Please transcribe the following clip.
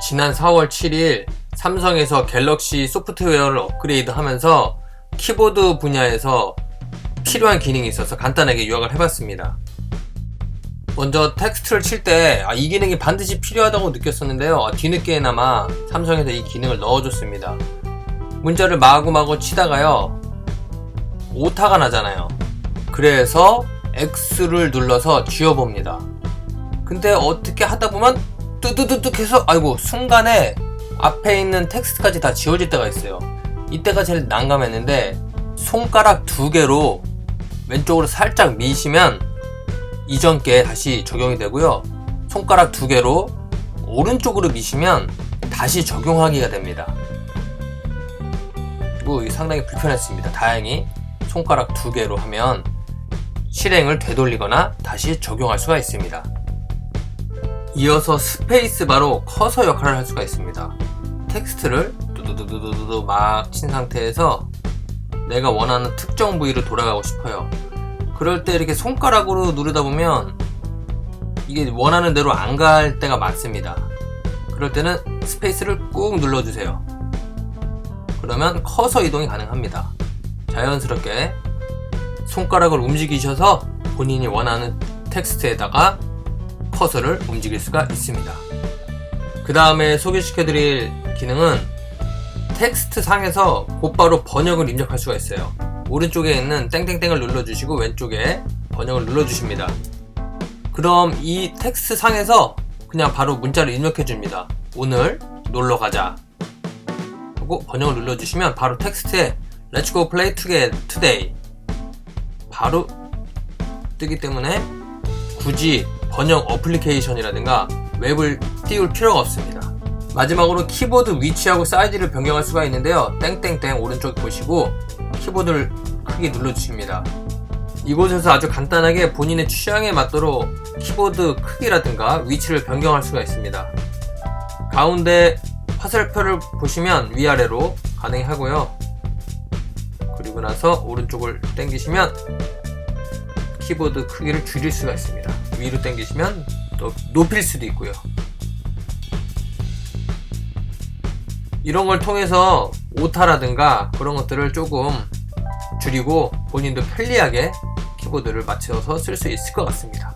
지난 4월 7일 삼성에서 갤럭시 소프트웨어를 업그레이드 하면서 키보드 분야에서 필요한 기능이 있어서 간단하게 요약을 해봤습니다. 먼저 텍스트를 칠때 아, 이 기능이 반드시 필요하다고 느꼈었는데요. 아, 뒤늦게나마 삼성에서 이 기능을 넣어줬습니다. 문자를 마구마구 치다가요. 오타가 나잖아요. 그래서 X를 눌러서 지워봅니다. 근데 어떻게 하다 보면 뚜두두둑 해서 아이고 순간에 앞에 있는 텍스트까지 다 지워질 때가 있어요. 이때가 제일 난감했는데 손가락 두 개로 왼쪽으로 살짝 미시면 이전 게 다시 적용이 되고요. 손가락 두 개로 오른쪽으로 미시면 다시 적용하기가 됩니다. 그리고 상당히 불편했습니다. 다행히 손가락 두 개로 하면 실행을 되돌리거나 다시 적용할 수가 있습니다. 이어서 스페이스바로 커서 역할을 할 수가 있습니다. 텍스트를 두두두두두두 막 친 상태에서 내가 원하는 특정 부위로 돌아가고 싶어요. 그럴 때 이렇게 손가락으로 누르다 보면 이게 원하는 대로 안 갈 때가 많습니다. 그럴 때는 스페이스를 꾹 눌러주세요. 그러면 커서 이동이 가능합니다. 자연스럽게 손가락을 움직이셔서 본인이 원하는 텍스트에다가 커서를 움직일 수가 있습니다. 그 다음에 소개시켜드릴 기능은 텍스트 상에서 곧바로 번역을 입력할 수가 있어요. 오른쪽에 있는 땡땡땡을 눌러주시고 왼쪽에 번역을 눌러주십니다. 그럼 이 텍스트 상에서 그냥 바로 문자를 입력해 줍니다. 오늘 놀러 가자. 하고 번역을 눌러주시면 바로 텍스트에 Let's go play today 바로 뜨기 때문에 굳이 번역 어플리케이션이라든가 웹을 띄울 필요가 없습니다. 마지막으로 키보드 위치하고 사이즈를 변경할 수가 있는데요. 땡땡땡 오른쪽 보시고 키보드를 크게 눌러주십니다. 이곳에서 아주 간단하게 본인의 취향에 맞도록 키보드 크기라든가 위치를 변경할 수가 있습니다. 가운데 화살표를 보시면 위아래로 가능하고요. 그리고 나서 오른쪽을 당기시면 키보드 크기를 줄일 수가 있습니다. 위로 당기시면 또 높일 수도 있고요. 이런 걸 통해서 오타라든가 그런 것들을 조금 줄이고 본인도 편리하게 키보드를 맞춰서 쓸 수 있을 것 같습니다.